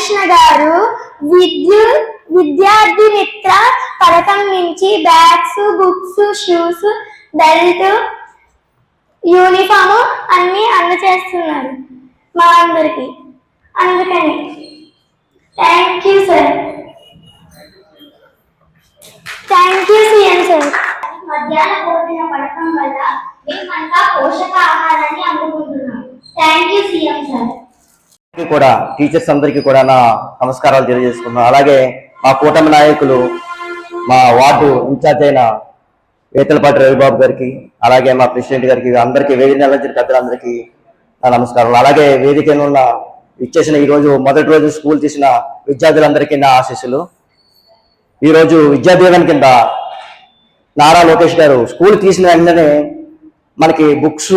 బాలకృష్ణ గారు విద్యు విద్యార్థి మిత్ర పథకం నుంచి bags books shoes belt uniform అన్నీ అందచేస్తున్నారు మా అందరికి. అందుకని thank you sir thank you CM sir మధ్యాహ్న భోజన పథకం వల్ల మేమంతా పోషకాహారాన్ని అందుకుంటున్నాం థ్యాంక్ యూ సీఎం సార్ అందరికీ కూడా టీచర్స్ అందరికీ కూడా నా నమస్కారాలు తెలియజేసుకున్నాను అలాగే మా కూటమి నాయకులు మా వార్డు ఇన్ఛార్జ్ అయిన వేతలపాటి రవిబాబు గారికి అలాగే మా ప్రెసిడెంట్ గారికి అందరికీ వేదిక నెలచిన పెద్దలందరికీ నా నమస్కారాలు. అలాగే వేదిక ఉన్న ఇచ్చేసిన ఈ రోజు మొదటి రోజు స్కూల్ తీసిన విద్యార్థులందరికీ నా ఆశీస్సులు. ఈరోజు విద్యాదీవన్ కింద నారా లోకేష్ గారు స్కూల్ తీసిన వెంటనే మనకి బుక్స్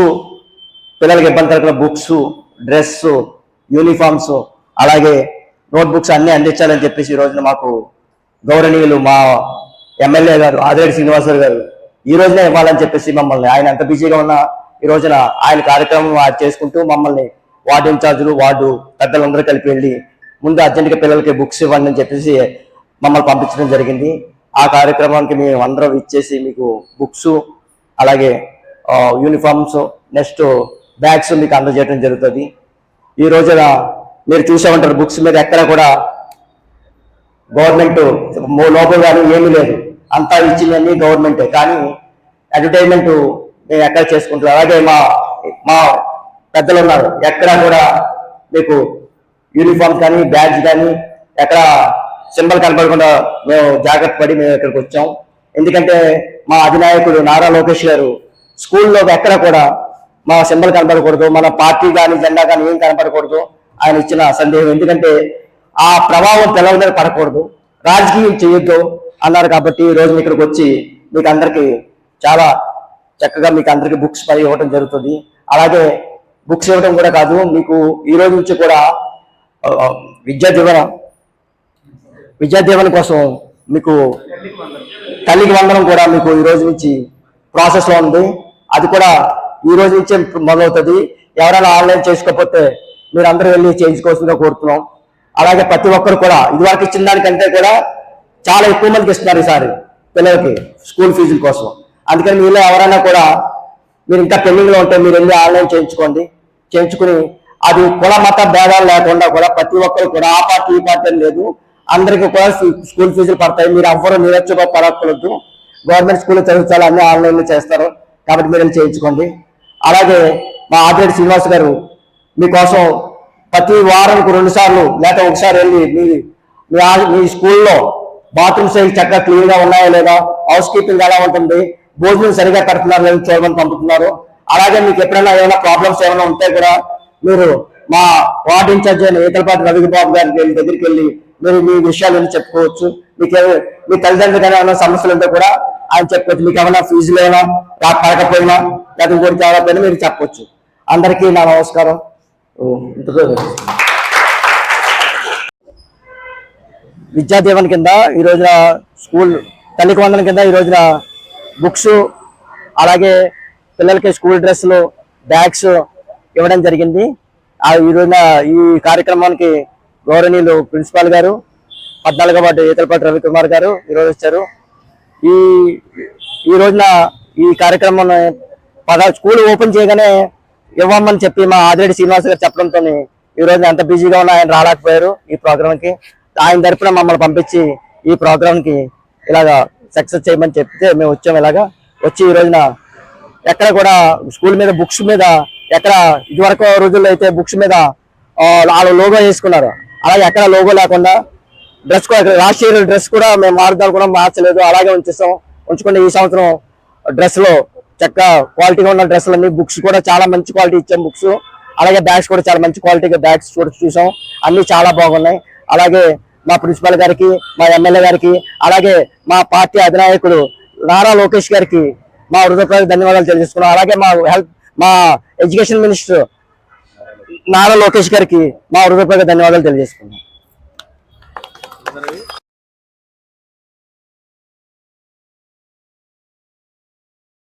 పిల్లలకి ఇబ్బంది కలగకుండా బుక్స్ డ్రెస్సు యూనిఫామ్స్ అలాగే నోట్బుక్స్ అన్ని అందించాలని చెప్పేసి ఈ రోజున మాకు గౌరవనీయులు మా ఎమ్మెల్యే గారు ఆదిరెడ్డి శ్రీనివాసరావు గారు ఈ రోజునే ఇవ్వాలని చెప్పేసి మమ్మల్ని ఆయన ఎంత బిజీగా ఉన్నా ఈ రోజున ఆయన కార్యక్రమం ఆయన చేసుకుంటూ మమ్మల్ని వార్డు ఇన్ఛార్జులు వార్డు పెద్దలందరూ కలిపి వెళ్ళి ముందు అర్జెంట్గా పిల్లలకి బుక్స్ ఇవ్వండి అని చెప్పేసి మమ్మల్ని పంపించడం జరిగింది. ఆ కార్యక్రమానికి మేము అందరం ఇచ్చేసి మీకు బుక్స్ అలాగే యూనిఫామ్స్ నెక్స్ట్ బ్యాగ్స్ మీకు అందజేయడం జరుగుతుంది. ఈ రోజున మీరు చూసే ఉంటారు బుక్స్ మీద ఎక్కడ కూడా గవర్నమెంట్ లోపల కానీ ఏమీ లేదు. అంతా ఇచ్చిందని గవర్నమెంటే. కానీ అడ్వర్టైజ్మెంట్ మేము ఎక్కడ చేసుకుంటున్నాం? అలాగే మా మా పెద్దలు ఉన్నారు. ఎక్కడ కూడా మీకు యూనిఫామ్ కానీ బ్యాగ్స్ కానీ ఎక్కడ సింబల్ కనపడకుండా మేము జాగ్రత్త పడి మేము ఇక్కడికి వచ్చాం. ఎందుకంటే మా అధినాయకుడు నారా లోకేష్ గారు స్కూల్లో ఎక్కడ కూడా మా సింబల్ కనపడకూడదు మన పార్టీ కానీ జెండా కానీ ఏం కనపడకూడదు ఆయన ఇచ్చిన సందేహం. ఎందుకంటే ఆ ప్రభావం తెల్లవారి మీద పడకూడదు. రాజకీయం చేయొద్దు అన్నారు కాబట్టి ఈ రోజు ఇక్కడికి వచ్చి మీకు అందరికీ చాలా చక్కగా మీకు అందరికీ బుక్స్ పై ఇవ్వడం జరుగుతుంది. అలాగే బుక్స్ ఇవ్వడం కూడా కాదు మీకు ఈ రోజు నుంచి కూడా విద్యా దీవెన విద్యా దీవెన కోసం మీకు తల్లికి వందనం కూడా మీకు ఈ రోజు నుంచి ప్రాసెస్లో ఉంది. అది కూడా ఈ రోజు నుంచే మొదలవుతుంది. ఎవరైనా ఆన్లైన్ చేసుకోకపోతే మీరు అందరూ వెళ్ళి చేయించుకోవాల్సిందిగా కోరుతున్నాం. అలాగే ప్రతి ఒక్కరు కూడా ఇదివరకు ఇచ్చిన దానికంటే కూడా చాలా ఎక్కువ మందికి ఇస్తున్నారు ఈసారి పిల్లలకి స్కూల్ ఫీజుల కోసం. అందుకని మీలో ఎవరైనా కూడా మీరు ఇంకా పెండింగ్ ఉంటే మీరు వెళ్ళి ఆన్లైన్ చేయించుకోండి. చేయించుకుని అది కుల మత భేదాలు లేకుండా కూడా ప్రతి ఒక్కరు కూడా ఆ పార్టీ ఈ పార్టీ అని లేదు. అందరికీ కూడా స్కూల్ ఫీజులు పడతాయి. మీరు ఎవ్వరూ నిరక్షగా పడకూడదు గవర్నమెంట్ స్కూల్ చదువుతారు అన్ని ఆన్లైన్లో చేస్తారు. కాబట్టి మీరు చేయించుకోండి. అలాగే మా ఆదిరెడ్డి శ్రీనివాస్ గారు మీకోసం ప్రతి వారానికి రెండు సార్లు లేక ఒకసారి వెళ్ళి మీ మీ స్కూల్లో బాత్రూమ్స్ అవి చక్కగా క్లీన్గా ఉన్నాయా లేదా? హౌస్ కీపింగ్ ఎలా ఉంటుంది? భోజనం సరిగా పెడుతున్నారు లేదా చూడమని పంపుతున్నారు. అలాగే మీకు ఎప్పుడైనా ఏమైనా ప్రాబ్లమ్స్ ఏమైనా ఉంటే కూడా మీరు మా వార్డ్ ఇన్ఛార్జ్ అయిన ఏకలపాటి రవిబాబు గారికి వెళ్ళి దగ్గరికి వెళ్ళి మీరు మీ విషయాలను చెప్పుకోవచ్చు. మీకు మీ తల్లిదండ్రులు కానీ ఏమైనా సమస్యలు ఉంటే కూడా ఆయన చెప్పుకోవచ్చు మీకు ఏమైనా ఫీజులు ఏమైనా రా పడకపోయినా లేదా ఇంకోటి తేవకపోయినా మీరు చెప్పొచ్చు. అందరికీ నా నమస్కారం. విద్యా ఇంతతో కింద ఈ రోజున స్కూల్ తల్లికి వందన కింద ఈ రోజున బుక్స్ అలాగే పిల్లలకి స్కూల్ డ్రెస్సులు బ్యాగ్స్ ఇవ్వడం జరిగింది. ఆ ఈ రోజున ఈ కార్యక్రమానికి గౌరవనీయులు ప్రిన్సిపాల్ గారు పద్నాలుగో వార్డు ఈతలపాటి రవికుమార్ గారు ఈరోజు వచ్చారు. ఈ ఈ రోజున ఈ కార్యక్రమం పద స్కూల్ ఓపెన్ చేయగానే ఇవ్వమని చెప్పి మా ఆదిరెడ్డి శ్రీనివాస్ గారు చెప్పడంతో ఈ రోజు ఎంత బిజీగా ఉన్నా ఆయన రాలేకపోయారు ఈ ప్రోగ్రామ్కి ఆయన తరపున మమ్మల్ని పంపించి ఈ ప్రోగ్రామ్కి ఇలాగా సక్సెస్ చేయమని చెప్తే మేము వచ్చాము ఇలాగా. వచ్చి ఈ రోజున ఎక్కడ కూడా స్కూల్ మీద బుక్స్ మీద ఎక్కడ ఇదివరకు రోజుల్లో అయితే బుక్స్ మీద వాళ్ళు లోగో వేసుకున్నారు. అలాగే ఎక్కడ లోగో లేకుండా డ్రెస్ కూడా లాస్ట్ ఇయర్ డ్రెస్ కూడా మేము మార్గాలు కూడా మార్చలేదు. అలాగే ఉంచేసాం. ఉంచుకుంటే ఈ సంవత్సరం డ్రెస్లో చక్క క్వాలిటీగా ఉన్న డ్రెస్సులన్నీ బుక్స్ కూడా చాలా మంచి క్వాలిటీ ఇచ్చాం బుక్స్ అలాగే బ్యాగ్స్ కూడా చాలా మంచి క్వాలిటీగా బ్యాగ్స్ కూడా చూసాం. అన్ని చాలా బాగున్నాయి. అలాగే మా ప్రిన్సిపల్ గారికి మా ఎమ్మెల్యే గారికి అలాగే మా పార్టీ అధినాయకుడు నారా లోకేష్ గారికి మా హృదయపూర్వక ధన్యవాదాలు తెలియజేసుకున్నాం. అలాగే మా హెల్త్ మా ఎడ్యుకేషన్ మినిస్టర్ నారా లోకేష్ గారికి మా హృదయపూర్వక ధన్యవాదాలు తెలియజేసుకున్నాం. Peraí.